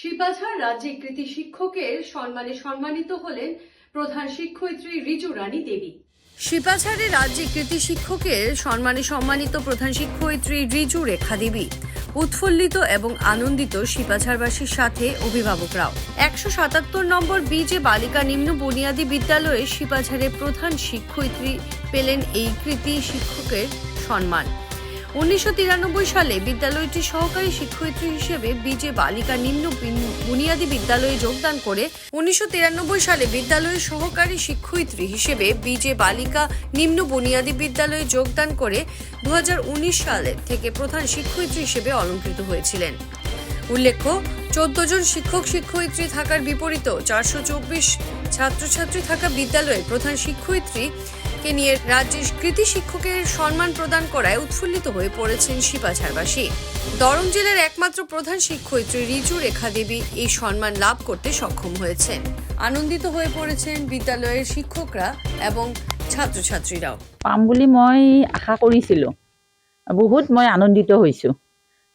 শিপাঝাড় রাজ্যে কৃতি শিক্ষকের সম্মানে সম্মানিত হলেন প্রধান শিক্ষয়িত্রী রিজু রানী দেবী। শিপাঝাড়ে রাজ্যে কৃতি শিক্ষকের সম্মানে সম্মানিত প্রধান শিক্ষয়িত্রী রিজু রেখা দেবী, উৎফুল্লিত এবং আনন্দিত শিপাঝাড়বাসীর সাথে অভিভাবকরাও। একশো সাতাত্তর নম্বর বিজে বালিকা নিম্ন বুনিয়াদী বিদ্যালয়ে শিপাঝাড়ে প্রধান শিক্ষয়িত্রী পেলেন এই কৃতি শিক্ষকের সম্মান। উনিশশো তিরানব্বই সালে বিদ্যালয়টির সহকারী শিক্ষয়িত্রী হিসেবে বিজে বালিকা নিম্ন বিন- বুনিয়াদী বিদ্যালয়ে যোগদান করে উনিশশো তিরানব্বই সালে বিদ্যালয়ের সহকারী শিক্ষয়িত্রী হিসেবে বিজে বালিকা নিম্ন বুনিয়াদী বিদ্যালয়ে যোগদান করে দু সালে থেকে প্রধান শিক্ষয়িত্রী হিসেবে অলঙ্কৃত হয়েছিলেন। উল্লেখ্য, চোদ্দ জন শিক্ষক শিক্ষয়িত্রী থাকার বিপরীত চারশো চব্বিশ ছাত্রছাত্রী থাকা বিদ্যালয়ের প্রধান শিক্ষয়িত্রী কে নিয়ে রাজ্যের কৃতি শিক্ষকের সম্মান প্রদান করায় উৎফুল্লিত হয়ে পড়েছেন শিপাঝাড়বাসী দরং জেলার একমাত্র প্রধান শিক্ষয়িত্রী রিজু রেখা দেবী এই সম্মান লাভ করতে সক্ষম হয়েছেন। আনন্দিত হয়ে পড়েছেন বিদ্যালয়ের শিক্ষকরা এবং ছাত্রছাত্রীরাও। পাম বুলি মই আশা কৰিছিলোঁ বহুত মই আনন্দিত হৈছোঁ।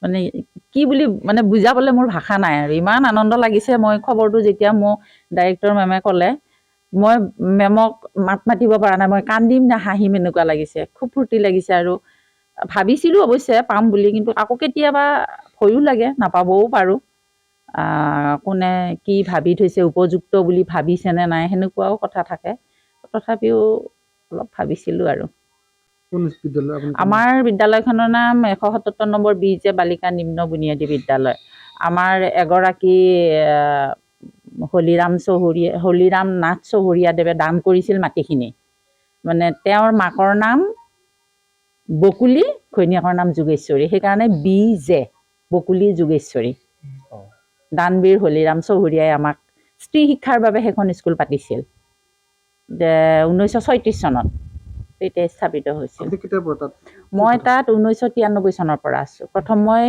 মানে কি বুলি মানে বুজাবলৈ মোৰ ভাষা নাই আৰু। ইমান আনন্দ লাগিছে মই খবৰটো যেতিয়া মোক ডাইৰেক্টৰ মেমে ক'লে। মই মেমক মাত মাতিব পৰা নাই মই কান্দিম নে হাঁহিম এনেকুৱা লাগিছে। খুব ফূৰ্তি লাগিছে আৰু ভাবিছিলোঁ অৱশ্যে পাম বুলি কিন্তু আকৌ কেতিয়াবা ভয়ো লাগে নাপাবও পাৰোঁ। কোনে কি ভাবি থৈছে উপযুক্ত বুলি ভাবিছেনে নাই সেনেকুৱাও কথা থাকে। তথাপিও অলপ ভাবিছিলোঁ আৰু। আমাৰ বিদ্যালয়খনৰ নাম এশ সত্তৰ নম্বৰ বি জে বালিকা নিম্ন বুনিয়াদী বিদ্যালয়। আমাৰ এগৰাকী হলিৰাম চহৰীয়া হলিৰাম নাথ চহৰীয়াদেৱে দান কৰিছিল মাটিখিনি। মানে তেওঁৰ মাকৰ নাম বকুলি ঘৈণীয়েকৰ নাম যোগেশ্বৰী। সেইকাৰণে বি জে বকুলি যোগেশ্বৰী। দানবীৰ হলিৰাম চহৰীয়াই আমাক স্ত্ৰী শিক্ষাৰ বাবে সেইখন স্কুল পাতিছিল। ঊনৈছশ ছয়ত্ৰিছ চনত। তেতিয়া স্থাপিত হৈছিল। মই তাত ঊনৈছশ তিৰান্নব্বৈ চনৰ পৰা আছোঁ। প্ৰথম মই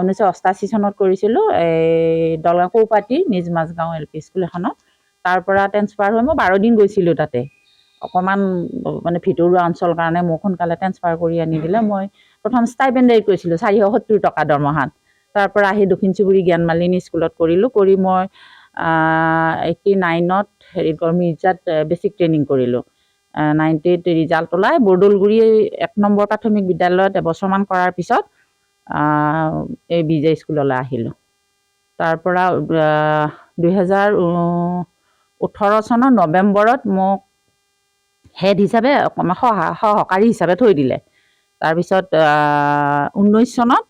ঊনৈছশ অষ্টাশী চনত কৰিছিলোঁ এই দলগাঁও কৌপাতি নিজ মাজগাঁও এল পি স্কুল এখনত। তাৰ পৰা ট্ৰেন্সফাৰ হৈ মই বাৰ দিন গৈছিলোঁ তাতে। অকণমান মানে ভিতৰুৱা অঞ্চল কাৰণে মোক সোনকালে ট্ৰেন্সফাৰ কৰি আনি দিলে। মই প্ৰথম ষ্টাইপেণ্ডাৰীত কৰিছিলোঁ চাৰিশ সত্তৰ টকা দৰমহাত। তাৰ পৰা আহি দক্ষিণ চুবুৰী জ্ঞানমালিনী স্কুলত কৰিলোঁ। কৰি মই এইটটি নাইনত হেৰি মিৰ্জাত বেছিক ট্ৰেইনিং কৰিলোঁ। নাইণ্টিত ৰিজাল্ট ওলাই। বৰদৌলগুৰি এক নম্বৰ প্ৰাথমিক বিদ্যালয়ত এবছৰমান কৰাৰ পিছত এই বিজে স্কুললৈ আহিলোঁ। তাৰ পৰা আহ, দুহেজাৰ ওঠৰ চনৰ নৱেম্বৰত মোক হেড হিচাপে অকণমান সহা সহকাৰী হিচাপে থৈ দিলে। তাৰপিছত ঊনৈছ চনত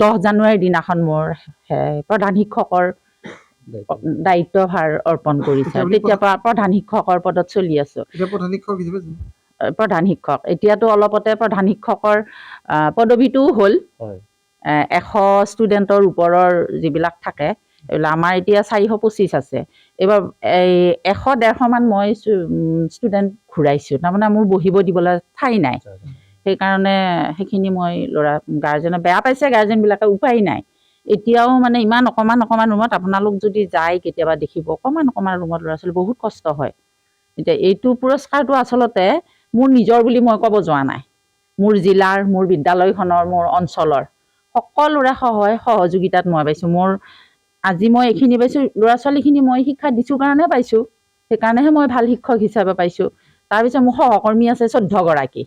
দহ জানুৱাৰীৰ দিনাখন মোৰ প্ৰধান শিক্ষকৰ দায়িত্বভাৰ অৰ্পণ কৰিছে। পৰা প্ৰধান শিক্ষকৰ পদত চলি আছোঁ। এতিয়া প্ৰধান শিক্ষক প্ৰধান শিক্ষক। এতিয়াতো অলপতে প্ৰধান শিক্ষকৰ পদবীটোও হ'ল। এশ ষ্টুডেণ্টৰ ওপৰৰ যিবিলাক থাকে এইবিলাক আমাৰ এতিয়া চাৰিশ পঁচিছ আছে। এইবাৰ এই এশ ডেৰশমান মই ষ্টুডেণ্ট ঘূৰাইছোঁ। তাৰমানে মোৰ বহিব দিবলৈ ঠাই নাই। সেইকাৰণে সেইখিনি মই ল'ৰা গাৰ্জেনে বেয়া পাইছে গাৰ্জেনবিলাকে উপায় নাই। এতিয়াও মানে ইমান অকণমান অকণমান ৰুমত আপোনালোক যদি যায় কেতিয়াবা দেখিব, অকণমান অকণমান ৰুমত ল'ৰা ছোৱালী, বহুত কষ্ট হয়। এতিয়া এইটো পুৰস্কাৰটো আচলতে মোৰ নিজৰ বুলি মই ক'ব যোৱা নাই। মোৰ জিলাৰ, মোৰ বিদ্যালয়খনৰ, মোৰ অঞ্চলৰ সকলোৰে সহায় সহযোগিতাত মই পাইছোঁ। মোৰ, আজি মই এইখিনি পাইছোঁ, ল'ৰা ছোৱালীখিনি মই শিক্ষা দিছোঁ কাৰণে পাইছোঁ, সেইকাৰণেহে মই ভালো শিক্ষক হিচাপে পাইছোঁ। তাৰপিছত মোৰ সহকৰ্মী আছে চৈধ্যগৰাকী।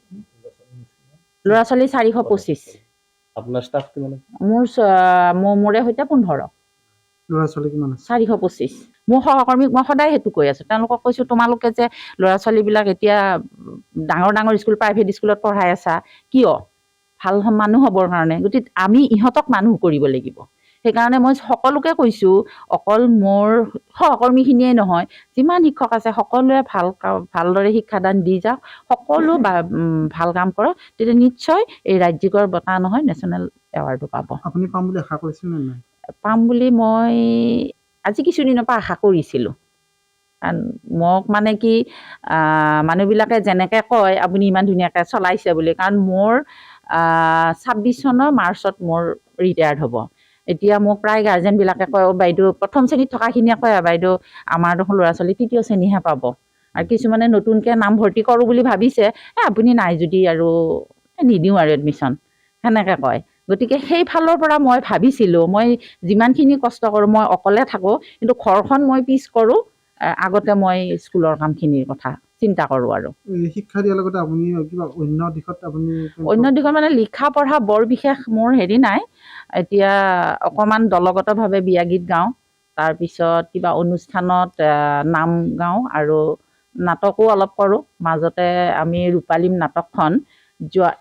ল'ৰা ছোৱালী চাৰিশ পঁচিছ। আপোনাৰ ষ্টাফ কিমান মোৰ মোৰ মোৰে সৈতে পোন্ধৰ। ল'ৰা ছোৱালী কিমান আছে? চাৰিশ পঁচিছ। মোৰ সহকৰ্মীক মই সদায় সেইটো কৈ আছোঁ। তেওঁলোকক কৈছোঁ তোমালোকে যে ল'ৰা ছোৱালীবিলাক এতিয়া ডাঙৰ ডাঙৰ স্কুল প্ৰাইভেট স্কুলত পঢ়াই আছা কিয়? ভাল মানুহ হ'বৰ কাৰণে। গতিকে আমি ইহঁতক মানুহ কৰিব লাগিব। সেইকাৰণে মই সকলোকে কৈছোঁ অকল মোৰ সহকৰ্মীখিনিয়ে নহয় যিমান শিক্ষক আছে সকলোৱে ভাল ভালদৰে শিক্ষাদান দি যাওক সকলো ভাল কাম কৰক তেতিয়া নিশ্চয় এই ৰাজ্যিকৰ বঁটা নহয় নেশ্যনেল এৱাৰ্ডো পাব। আপুনি পাম বুলি আশা কৰিছিল নাই? পাম বুলি মই আজি কিছুদিনৰ পৰা আশা কৰিছিলোঁ। কাৰণ মোক মানে কি মানুহবিলাকে যেনেকৈ কয় আপুনি ইমান ধুনীয়াকৈ চলাইছে বুলি কাৰণ মোৰ ছাব্বিছ চনৰ মাৰ্চত মোৰ ৰিটায়াৰ্ড হ'ব। এতিয়া মোক প্ৰায় গাৰ্জেনবিলাকে কয় "অ' বাইদেউ প্ৰথম শ্ৰেণীত থকাখিনিয়ে কয় বাইদেউ আমাৰ দেখোন ল'ৰা ছোৱালী তৃতীয় শ্ৰেণীহে পাব। আৰু কিছুমানে নতুনকৈ নামভৰ্তি কৰোঁ বুলি ভাবিছে এ আপুনি নাই যদি আৰু নিদিওঁ আৰু এডমিশ্যন সেনেকৈ কয়। গতিকে সেই ফালৰ পৰা মই ভাবিছিলোঁ মই যিমানখিনি কষ্ট কৰোঁ মই অকলে থাকোঁ কিন্তু ঘৰখন মই পিছ কৰোঁ আগতে মই স্কুলৰ কামখিনিৰ কথা। চিন্তা কৰোঁ আৰু। শিক্ষা দিয়াৰ লগতে আপুনি কিবা অন্য দিশত আপুনি অন্য দিশত মানে লিখা পঢ়া বৰ বিশেষ মোৰ হেৰি নাই। এতিয়া অকণমান দলগতভাৱে বিয়া গীত গাওঁ তাৰপিছত কিবা অনুষ্ঠানত নাম গাওঁ আৰু নাটকো অলপ কৰোঁ। মাজতে আমি ৰূপালীম নাটকখন যোৱা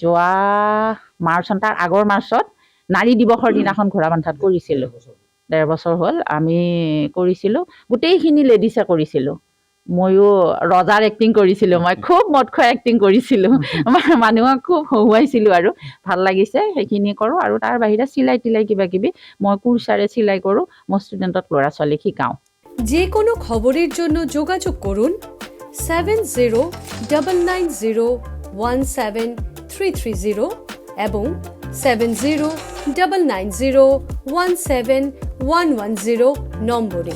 যোৱা মাৰ্চ তাৰ আগৰ মাৰ্চত নাৰী দিৱসৰ দিনাখন ঘোঁৰাবান্ধাত কৰিছিলোঁ। ডেৰ বছৰ হ'ল। আমি কৰিছিলোঁ। গোটেইখিনি লেডিছে কৰিছিলোঁ। ময়ো ৰজাৰ এক্টিং কৰিছিলোঁ মই খুব মদ খোৱা এক্টিং কৰিছিলোঁ। মানুহক খুব হহুৱাইছিলোঁ আৰু ভালো লাগিছে সেইখিনি কৰোঁ আৰু তাৰ বাহিৰে চিলাই তিলাই কিবা কিবি মই কুৰ্চাৰে চিলাই কৰোঁ মই ষ্টুডেণ্টক ল'ৰা ছোৱালীক শিকাওঁ। যে কোনো খবরের জন্য যোগাযোগ করুন seven zero double nine zero one seven three three zero এবং seven zero double nine zero one seven one one zero নম্বরে।